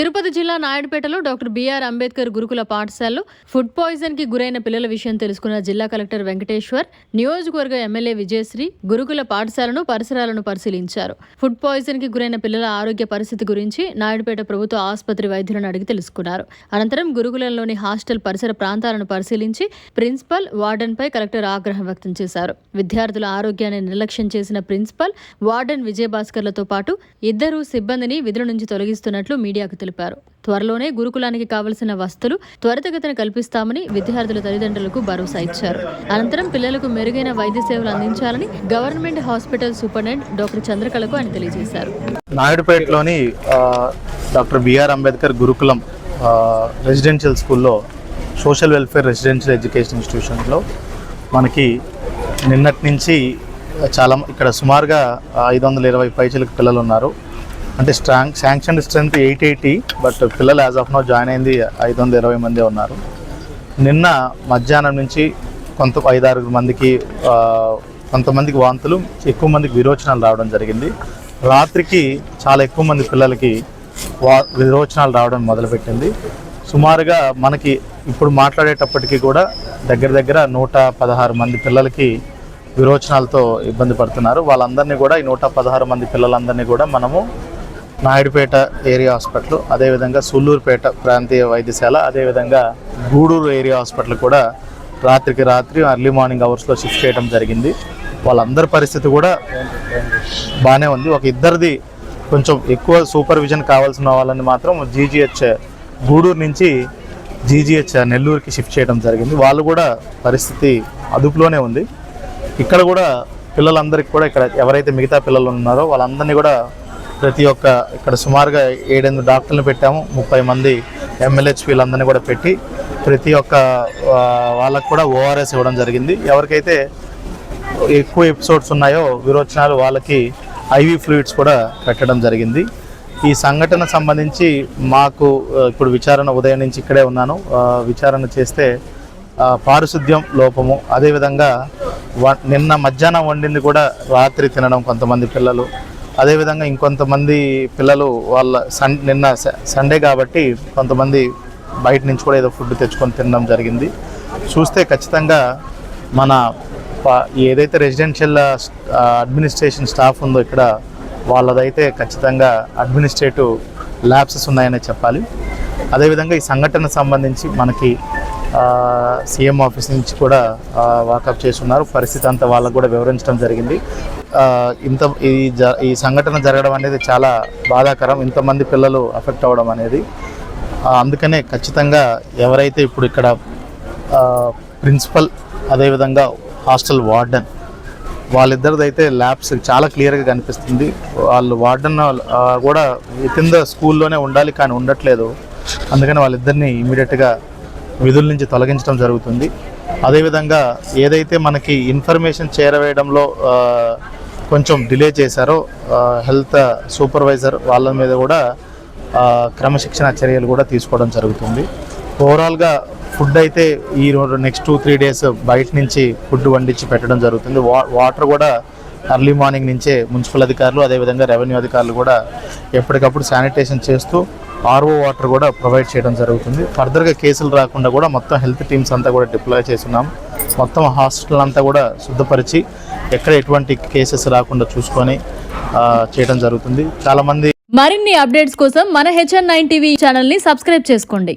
తిరుపతి జిల్లా నాయుడుపేటలో doctor BR Ambedkar గురుకుల పాఠశాలలో ఫుడ్ పాయిజన్కి గురైన పిల్లల విషయం తెలుసుకున్న జిల్లా కలెక్టర్ వెంకటేశ్వర్ నియోజకవర్గ ఎమ్మెల్యే విజయశ్రీ గురుకుల పాఠశాలను పరిసరాలను పరిశీలించారు. ఫుడ్ పాయిజన్కి గురైన పిల్లల ఆరోగ్య పరిస్థితి గురించి నాయుడుపేట ప్రభుత్వ ఆసుపత్రి వైద్యులను అడిగి తెలుసుకున్నారు. అనంతరం గురుకులంలోని హాస్టల్ పరిసర ప్రాంతాలను పరిశీలించి ప్రిన్సిపల్ వార్డెన్ పై కలెక్టర్ ఆగ్రహం వ్యక్తం చేశారు. విద్యార్థుల ఆరోగ్యాన్ని నిర్లక్ష్యం చేసిన ప్రిన్సిపల్ వార్డెన్ విజయభాస్కర్లతో పాటు ఇద్దరు సిబ్బందిని విధుల నుంచి తొలగిస్తున్నట్లు మీడియాకు తెలిపారు త్వరలోనే గురుకులానికి కావలసిన వస్తువులు త్వరితగతిన కల్పిస్తామని విద్యార్థుల తల్లిదండ్రులకు భరోసా ఇచ్చారు. అనంతరం పిల్లలకు మెరుగైన వైద్య సేవలు అందించాలని గవర్నమెంట్ హాస్పిటల్ సూపరింటెండెంట్ డాక్టర్ చంద్రకళకు ఆయన తెలియజేశారు. నాయుడుపేటలోని doctor BR Ambedkar Gurukulam residential స్కూల్లో సోషల్ వెల్ఫేర్ రెసిడెన్షియల్ ఎడ్యుకేషన్ ఇన్స్టిట్యూషన్లో మనకి నిన్నటి నుంచి చాలా ఇక్కడ సుమారుగా ఐదు వందల ఇరవై పైచలకు పిల్లలు ఉన్నారు. అంటే strong sanction strength eight eighty but పిల్లలు యాజ్ ఆఫ్ నో జాయిన్ అయింది ఐదు వందల ఇరవై మంది ఉన్నారు. నిన్న మధ్యాహ్నం నుంచి కొంత ఐదారు మందికి కొంతమందికి వాంతులు ఎక్కువ మందికి విరోచనాలు రావడం జరిగింది. రాత్రికి చాలా ఎక్కువ మంది పిల్లలకి వా విరోచనాలు రావడం మొదలుపెట్టింది. సుమారుగా మనకి ఇప్పుడు మాట్లాడేటప్పటికీ కూడా దగ్గర దగ్గర నూట పదహారు మంది పిల్లలకి విరోచనాలతో ఇబ్బంది పడుతున్నారు. వాళ్ళందరినీ కూడా ఈ నూట పదహారు మంది పిల్లలందరినీ కూడా మనము నాయుడుపేట ఏరియా హాస్పిటల్ అదేవిధంగా సుల్లూరుపేట ప్రాంతీయ వైద్యశాల అదేవిధంగా గూడూరు ఏరియా హాస్పిటల్ కూడా రాత్రికి రాత్రి ఎర్లీ మార్నింగ్ అవర్స్లో షిఫ్ట్ చేయడం జరిగింది. వాళ్ళందరి పరిస్థితి కూడా బాగానే ఉంది. ఒక ఇద్దరిది కొంచెం ఎక్కువ సూపర్విజన్ కావాల్సిన వాళ్ళని మాత్రం జీజీహెచ్ గూడూరు నుంచి జీజీహెచ్ నెల్లూరుకి షిఫ్ట్ చేయడం జరిగింది. వాళ్ళు కూడా పరిస్థితి అదుపులోనే ఉంది. ఇక్కడ కూడా పిల్లలందరికీ కూడా ఇక్కడ ఎవరైతే మిగతా పిల్లలు ఉన్నారో వాళ్ళందరినీ కూడా ప్రతి ఒక్క ఇక్కడ సుమారుగా ఏడెనిమిది డాక్టర్లు పెట్టాము. ముప్పై మంది ఎమ్మెల్యేహెచ్ వీళ్ళందరినీ కూడా పెట్టి ప్రతి ఒక్క వాళ్ళకు కూడా ఓఆర్ఎస్ ఇవ్వడం జరిగింది. ఎవరికైతే ఎక్కువ ఎపిసోడ్స్ ఉన్నాయో విరోచనాలు వాళ్ళకి ఐవి ఫ్లూయిడ్స్ కూడా పెట్టడం జరిగింది. ఈ సంఘటన సంబంధించి మాకు ఇప్పుడు విచారణ ఉదయం నుంచి ఇక్కడే ఉన్నాను. విచారణ చేస్తే పారిశుద్ధ్యం లోపము అదేవిధంగా వ- నిన్న మధ్యాహ్నం వండింది కూడా రాత్రి తినడం కొంతమంది పిల్లలు. అదేవిధంగా ఇంకొంతమంది పిల్లలు వాళ్ళ సన్ నిన్న స- సండే కాబట్టి కొంతమంది బయట నుంచి కూడా ఏదో ఫుడ్ తెచ్చుకొని తినడం జరిగింది. చూస్తే ఖచ్చితంగా మన ప- ఏదైతే రెసిడెన్షియల్ అడ్మినిస్ట్రేషన్ స్టాఫ్ ఉందో ఇక్కడ వాళ్ళదైతే ఖచ్చితంగా అడ్మినిస్ట్రేటివ్ ల్యాబ్సెస్ ఉన్నాయనే చెప్పాలి. అదేవిధంగా ఈ సంఘటన సంబంధించి మనకి సీఎం ఆఫీస్ నుంచి కూడా వాకప్ చేస్తున్నారు. పరిస్థితి అంతా వాళ్ళకు కూడా వివరించడం జరిగింది. ఇంత ఈ జ ఈ సంఘటన జరగడం అనేది చాలా బాధాకరం. ఇంతమంది పిల్లలు అఫెక్ట్ అవ్వడం అనేది. అందుకనే ఖచ్చితంగా ఎవరైతే ఇప్పుడు ఇక్కడ ప్రిన్సిపల్ అదేవిధంగా హాస్టల్ వార్డెన్ వాళ్ళిద్దరిదైతే ల్యాబ్స్ చాలా క్లియర్గా కనిపిస్తుంది. వాళ్ళు వార్డెన్ కూడా విత్ ద స్కూల్లోనే ఉండాలి కానీ ఉండట్లేదు. అందుకని వాళ్ళిద్దరిని ఇమీడియట్గా విధుల నుంచి తొలగించడం జరుగుతుంది. అదేవిధంగా ఏదైతే మనకి ఇన్ఫర్మేషన్ చేరవేయడంలో కొంచెం డిలే చేశారో హెల్త్ సూపర్వైజర్ వాళ్ళ మీద కూడా క్రమశిక్షణ చర్యలు కూడా తీసుకోవడం జరుగుతుంది. ఓవరాల్గా ఫుడ్ అయితే ఈ రోజు నెక్స్ట్ టూ త్రీ డేస్ బయట నుంచి ఫుడ్ వండించి పెట్టడం జరుగుతుంది. వా వాటర్ కూడా అర్లీ మార్నింగ్ నుంచే మున్సిపల్ అధికారులు అదేవిధంగా రెవెన్యూ అధికారులు కూడా ఎప్పటికప్పుడు శానిటేషన్ చేస్తూ ఆర్ఓ వాటర్ కూడా ప్రొవైడ్ చేయడం జరుగుతుంది. ఫర్దర్గా కేసులు రాకుండా కూడా మొత్తం హెల్త్ టీమ్స్ అంతా కూడా డిప్లాయ్ చేస్తున్నాం. మొత్తం హాస్పిటల్ అంతా కూడా శుద్ధపరిచి ఎక్కడ ఎటువంటి కేసెస్ రాకుండా చూసుకొని చేయడం జరుగుతుంది. చాలామంది మరిన్ని అప్డేట్స్ కోసం మన హెచ్ఎన్ నైన్ టీవీ ఛానల్ని సబ్స్క్రైబ్ చేసుకోండి.